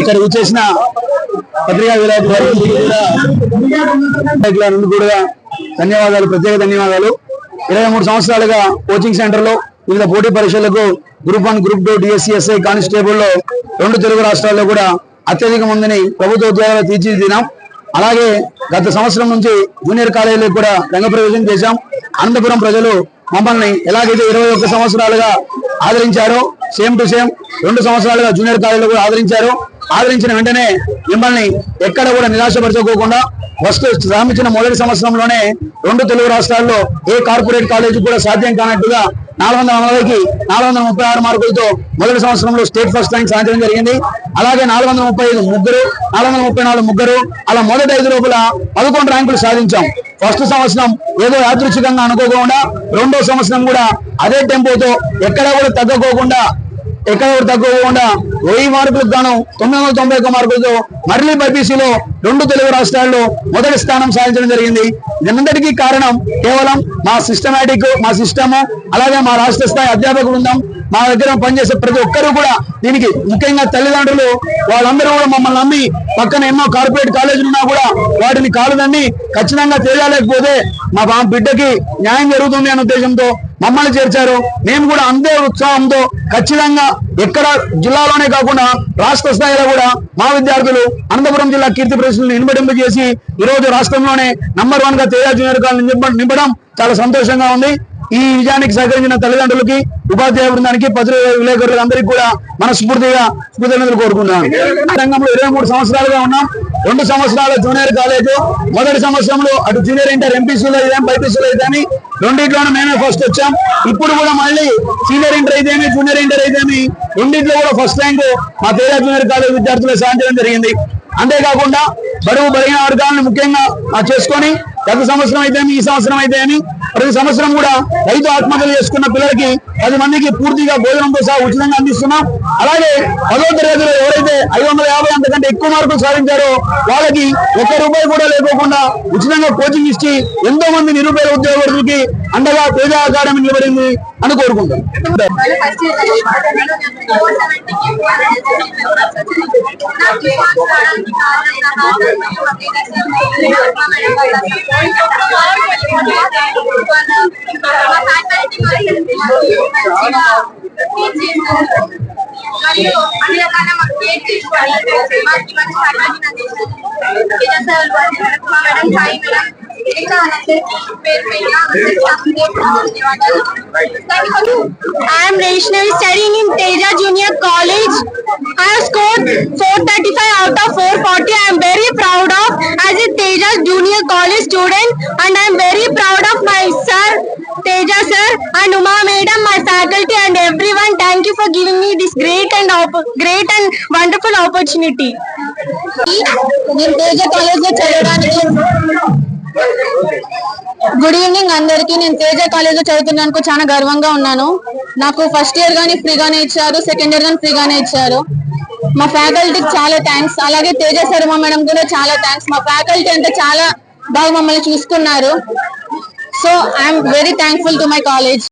ఇక్కడ విచ్చేసిన పత్రికా విలేకరులకు కూడా ధన్యవాదాలు ప్రత్యేక ధన్యవాదాలు. ఇరవై మూడు సంవత్సరాలుగా కోచింగ్ సెంటర్లో వివిధ పోటీ పరీక్షలకు group one group two DSC SI కానిస్టేబుల్లో రెండు తెలుగు రాష్ట్రాల్లో కూడా అత్యధిక మందిని ప్రభుత్వ ఉద్యోగాలు తీర్చిదిద్దాం. అలాగే గత సంవత్సరం నుంచి జూనియర్ కాలేజీలకు కూడా రంగప్రవేశం చేశాం. అనంతపురం ప్రజలు మమ్మల్ని ఎలాగైతే ఇరవై ఒక్క సంవత్సరాలుగా ఆదరించారో సేమ్ టు సేమ్ రెండు సంవత్సరాలుగా జూనియర్ కాలేజీలో కూడా ఆదరించారు ఆదరించిన వెంటనే మిమ్మల్ని ఎక్కడ కూడా నిరాశపరచుకోకుండా ఫస్ట్ శ్రామించిన మొదటి సంవత్సరంలోనే రెండు తెలుగు రాష్ట్రాల్లో ఏ కార్పొరేట్ కాలేజీ కూడా సాధ్యం కానట్టుగా నాలుగు వందల నలభైకి నాలుగు వందల ముప్పై ఆరు మార్కులతో మొదటి సంవత్సరంలో స్టేట్ ఫస్ట్ ర్యాంక్ సాధించడం జరిగింది. అలాగే నాలుగు వందల ముప్పై ఐదు ముగ్గురు నాలుగు వందల ముప్పై నాలుగు ముగ్గురు అలా మొదటి ఐదు లోపల పదకొండు ర్యాంకులు సాధించాం. ఫస్ట్ సంవత్సరం ఏదో యాదృచ్ఛికంగా అనుకోకుండా రెండో సంవత్సరం కూడా అదే టెంపోతో ఎక్కడ కూడా తగ్గకోకుండా ఎక్కడ కూడా తగ్గకుండా వెయ్యి మార్కులకు గాను తొమ్మిది వందల తొంభై ఒక్క మార్కులతో మరలీ బైపీసీలో రెండు తెలుగు రాష్ట్రాల్లో మొదటి స్థానం సాధించడం జరిగింది. దీనంతటికీ కారణం కేవలం మా సిస్టమేటిక్ మా సిస్టమ్ అలాగే మా రాష్ట్ర స్థాయి అధ్యాపక బృందం మా దగ్గర పనిచేసే ప్రతి ఒక్కరూ కూడా దీనికి ముఖ్యంగా తల్లిదండ్రులు వాళ్ళందరూ కూడా మమ్మల్ని నమ్మి పక్కన ఎన్నో కార్పొరేట్ కాలేజీలు ఉన్నా కూడా వాటిని కాలుదన్ని ఖచ్చితంగా తెలియలేకపోతే మా బిడ్డకి న్యాయం జరుగుతుంది అనే ఉద్దేశంతో మమ్మల్ని చేర్చారు. మేము కూడా అంతే ఉత్సాహంతో ఖచ్చితంగా ఎక్కడ జిల్లాలోనే కాకుండా రాష్ట్ర స్థాయిలో కూడా మా విద్యార్థులు అనంతపురం జిల్లా కీర్తి ప్రశ్నలు నింపడింపు చేసి ఈ రోజు రాష్ట్రంలోనే నంబర్ వన్గా తేజా జూనియర్ కాలేజ్ నింపడం చాలా సంతోషంగా ఉంది. ఈ విజయానికి సహకరించిన తల్లిదండ్రులకి ఉపాధ్యాయ బృందానికి పత్రిక విలేకరులందరికీ కూడా మనస్ఫూర్తిగా కృతజ్ఞతలు కోరుకున్నాను రంగంలో ఇరవై మూడు సంవత్సరాలుగా ఉన్నాం. రెండు సంవత్సరాల జూనియర్ కాలేజ్. మొదటి సంవత్సరంలో అటు జూనియర్ ఇంటర్ ఎంపీసీలో ఇదేం బైపీసీలో ఇదేమి రెండింటిలోనూ మేమే ఫస్ట్ వచ్చాం. ఇప్పుడు కూడా మళ్ళీ సీనియర్ ఇంటర్ అయితేమి జూనియర్ ఇంటర్ అయితేమి రెండింటిలో కూడా ఫస్ట్ ర్యాంక్ మా తేజ జూనియర్ కాలేజ్ విద్యార్థులు సాధించడం జరిగింది. అంతేకాకుండా బరువు బలిగిన వర్గాలను ముఖ్యంగా మా చేసుకొని గత సంవత్సరం అయితే ఈ సంవత్సరం అయితే అని ప్రతి సంవత్సరం కూడా రైతు ఆత్మహత్యలు చేసుకున్న పిల్లలకి పది మందికి పూర్తిగా భోజనంతో సహా ఉచితంగా అందిస్తున్నాం. అలాగే పదో తరగతిలో ఎవరైతే ఐదు వందల యాభై అంతకంటే ఎక్కువ మార్కులు సాధించారో వాళ్ళకి ఒక్క రూపాయి కూడా లేకోకుండా ఉచితంగా కోచింగ్ ఇచ్చి ఎంతో మంది నిరుపేద ఉద్యోగస్తులకి అండగా పేద అకాడమీ నిలబడింది అని కోరుకుంటాం వాళ్ళు ఫస్ట్ ఇయర్ చదివి ఫోర్ సెవెంటీకి నాకు ఈ మార్క్స్ రావడానికి కారణం నా హార్డ్ వర్క్ మరియు మా పేరెంట్స్ మా మేడం వాళ్ళ సపోర్ట్ మా ఫ్యాకల్టీ మంచిగా టీచ్ చేస్తారు మరియు అన్ని రకాల మాకు కేర్ తీసుకోవాలి మాకు మంచి ఫ్యాకల్టీ అందిస్తారు సార్ మా మేడం సాయి మేడం ఇంకా అందరికీ పేరు పేరున అందరికీ ధన్యవాదాలు thank you I am Vaishnavi studying in Teja Junior College. I have scored 435 out of 440. I am very proud of as a Teja Junior College student and I sir and Uma madam, my faculty and everyone. Thank you for giving me this great and op- great and wonderful opportunity. నేను తేజ కాలేజ్లో చదవడానికి good evening అందరికి. నేను తేజ కాలేజ్లో చదువుతున్నాను చాలా గర్వంగా ఉన్నాను. నాకు ఫస్ట్ ఇయర్ గానీ ఫ్రీగానే ఇచ్చారు సెకండ్ ఇయర్ గానీ ఫ్రీగానే ఇచ్చారు. మా ఫ్యాకల్టీకి చాలా థ్యాంక్స్ అలాగే తేజ శర్మ మేడం కూడా చాలా థ్యాంక్స్ మా ఫ్యాకల్టీ అంటే చాలా బాగా మమ్మల్ని చూసుకున్నారు. So I'm very thankful to my college